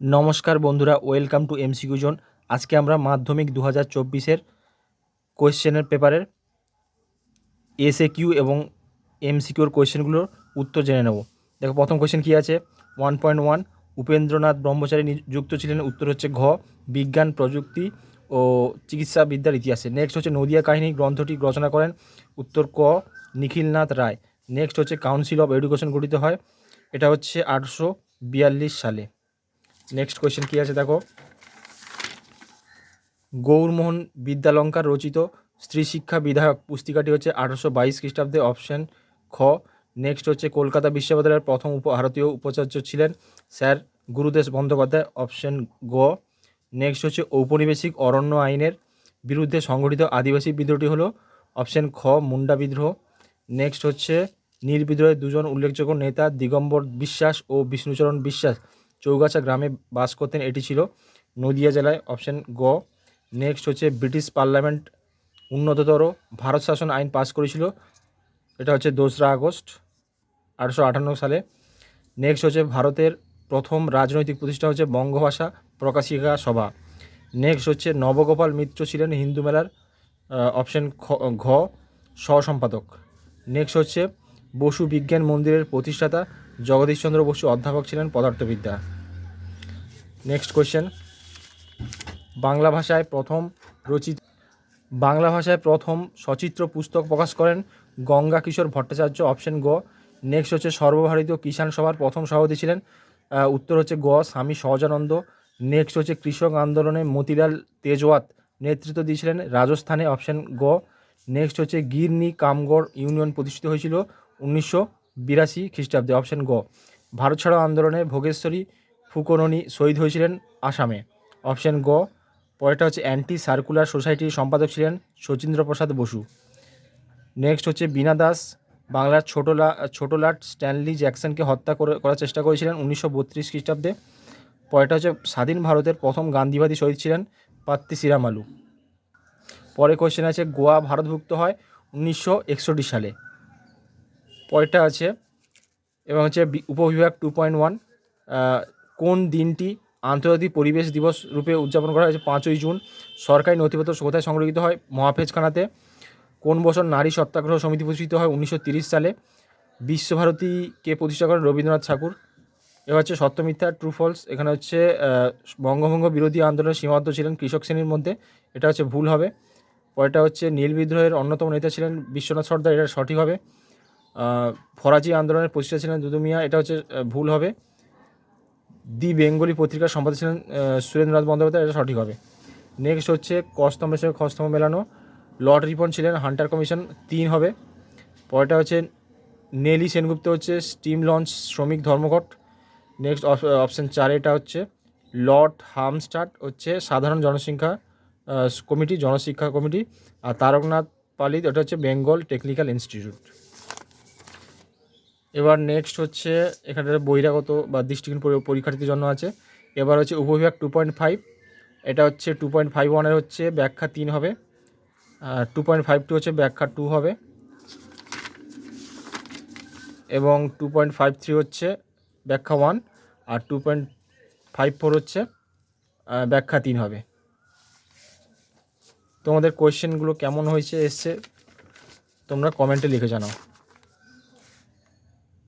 নমস্কার বন্ধুরা, welcome to MCQ zone আজকে আমরা মাধ্যমিক দু হাজার চব্বিশের কোয়েশ্চেনের পেপারের এসএ কিউ এবং এমসিকিউর কোয়েশ্চেনগুলোর উত্তর জেনে নেব। দেখো, প্রথম কোয়েশ্চেন কী আছে? One point one, Upendranath Brahmachari নিযুক্ত ছিলেন, উত্তর হচ্ছে ঘ, বিজ্ঞান, প্রযুক্তি ও চিকিৎসা বিদ্যার ইতিহাসে। নেক্সট হচ্ছে নদিয়া কাহিনী, গ্রন্থটি রচনা করেন, উত্তর ক, নিখিলনাথ রায়। নেক্সট হচ্ছে কাউন্সিল অফ এডুকেশন গঠিত হয়, এটা হচ্ছে আটশো বিয়াল্লিশ সালে। নেক্সট কোয়েশ্চেন কী আছে দেখো? গৌরমোহন বিদ্যালঙ্কার রচিত স্ত্রী শিক্ষা বিধায়ক পুস্তিকাটি হচ্ছে আঠারোশো বাইশ খ্রিস্টাব্দে অপশন খ। নেক্সট হচ্ছে কলকাতা বিশ্ববিদ্যালয়ের প্রথম ভারতীয় উপাচার্য ছিলেন স্যার গুরুদেশ বন্দ্যোপাধ্যায় অপশন গ। নেক্সট হচ্ছে ঔপনিবেশিক অরণ্য আইনের বিরুদ্ধে সংগঠিত আদিবাসী বিদ্রোহটি হলো অপশন খ, মুন্ডা বিদ্রোহ। নেক্সট হচ্ছে নির্বিদ্রোহের দুজন উল্লেখযোগ্য নেতা দিগম্বর বিশ্বাস ও বিষ্ণুচরণ বিশ্বাস। চৌগাছা গ্রামে বাস করতেন, এটি ছিল নদিয়া জেলায় অপশন গ। নেক্সট হচ্ছে ব্রিটিশ পার্লামেন্ট উন্নততর ভারত শাসন আইন পাস করেছিল, এটা হচ্ছে দোসরা আগস্ট আঠারোশো আটান্ন সালে। নেক্সট হচ্ছে ভারতের প্রথম রাজনৈতিক প্রতিষ্ঠা হচ্ছে বঙ্গভাষা প্রকাশিকা সভা। নেক্সট হচ্ছে নবগোপাল মিত্র ছিলেন হিন্দু মেলার অপশন ঘ সহসম্পাদক নেক্সট হচ্ছে বসু বিজ্ঞান মন্দিরের প্রতিষ্ঠাতা জগদীশচন্দ্র বসু অধ্যাপক ছিলেন পদার্থবিদ্যা। নেক্সট কোয়েশ্চেন বাংলা ভাষায় প্রথম রচিত বাংলা ভাষায় প্রথম সচিত্র পুস্তক প্রকাশ করেন গঙ্গা কিশোর ভট্টাচার্য অপশন গ। নেক্সট হচ্ছে সর্বভারতীয় কিষাণ সভার প্রথম সভাপতি ছিলেন। উত্তর হচ্ছে গ, স্বামী সহজানন্দ। নেক্সট হচ্ছে কৃষক আন্দোলনে মতিলাল তেজওয়াত নেতৃত্ব দিয়েছিলেন রাজস্থানে অপশন গ। নেক্সট হচ্ছে গিরনি কামগড় ইউনিয়ন প্রতিষ্ঠিত হয়েছিল। উনিশশো বিরাশি খ্রিস্টাব্দে অপশন গ। ভারত ছাড়ো আন্দোলনে ভোগেশ্বরী ফুকননি শহীদ হয়েছিলেন আসামে। অপশন গ, পরেরটা হচ্ছে অ্যান্টি সার্কুলার সোসাইটির সম্পাদক ছিলেন শচীন্দ্র প্রসাদ বসু। নেক্সট হচ্ছে বীণা দাস, বাংলার ছোটলা ছোটলাট স্ট্যানলি জ্যাকসনকে হত্যা করে, করার চেষ্টা করেছিলেন উনিশশো বত্রিশ খ্রিস্টাব্দে। পরেরটা হচ্ছে স্বাধীন ভারতের প্রথম গান্ধীবাদী শহীদ ছিলেন পাত্তি সিরামালু পরে কোয়েশ্চেন আছে, গোয়া ভারতভুক্ত হয় উনিশশো একষট্টি সালে। পরেরটা আছে, এবং হচ্ছে উপবিভাগ টু পয়েন্ট ওয়ান কোন দিনটি আন্তর্জাতিক পরিবেশ দিবস রূপে উদযাপন করা হয়েছে পাঁচই জুন, সরকারি নথিপত্র কোথায় সংরক্ষিত হয়? মহাফেজখানাতে। কোন বছর নারী সত্যাগ্রহ সমিতি প্রতিষ্ঠিত হয়? উনিশশো সালে। বিশ্বভারতীকে প্রতিষ্ঠা করেন? রবীন্দ্রনাথ ঠাকুর। এবার হচ্ছে সত্যমিথ্যা ট্রু ফলস এখানে হচ্ছে বঙ্গভঙ্গ বিরোধী আন্দোলনের সীমাবদ্ধ ছিলেন কৃষক শ্রেণির মধ্যে। এটা হচ্ছে ভুল হবে। পরেরটা হচ্ছে নীল বিদ্রোহের অন্যতম নেতা ছিলেন বিশ্বনাথ সর্দার। এটা সঠিক হবে। ফরাজি আন্দোলনের প্রতিষ্ঠা ছিলেন দুদু মিয়া। এটা হচ্ছে ভুল হবে। দি বেঙ্গলি পত্রিকার সম্পাদক ছিলেন সুরেন্দ্রনাথ বন্দ্যোপাধ্যায়। এটা সঠিক হবে। নেক্সট হচ্ছে কস্তম্ভের সঙ্গে খস্তম্ভ মেলানো। লর্ড রিপন ছিলেন হান্টার কমিশন তিন হবে। পরেরটা হচ্ছে, নেলি সেনগুপ্ত হচ্ছে স্টিম লঞ্চ শ্রমিক ধর্মঘট। নেক্সট অপশন চার, এটা হচ্ছে লর্ড হামস্টার্ট হচ্ছে, সাধারণ জনসংখ্যা কমিটি, জনশিক্ষা কমিটি। আর তারকনাথ পালিত ওটা হচ্ছে বেঙ্গল টেকনিক্যাল ইনস্টিটিউট এবার নেক্সট হচ্ছে এখানে বহিরাগত বা দৃষ্টিহীন পরি- পরীক্ষার্থীদের জন্য আছে। এবার হচ্ছে উপবিভাগ টু পয়েন্ট ফাইভ এটা হচ্ছে টু পয়েন্ট ফাইভ ওয়ানের হচ্ছে ব্যাখ্যা তিন হবে। আর টু পয়েন্ট ফাইভ টু হচ্ছে ব্যাখ্যা টু হবে। এবং টু পয়েন্ট ফাইভ থ্রি হচ্ছে ব্যাখ্যা ওয়ান আর টু পয়েন্ট ফাইভ ফোর হচ্ছে ব্যাখ্যা তিন হবে। তোমাদের কোয়েশ্চেনগুলো কেমন হয়েছে, এসছে, তোমরা কমেন্টে লিখে জানাও।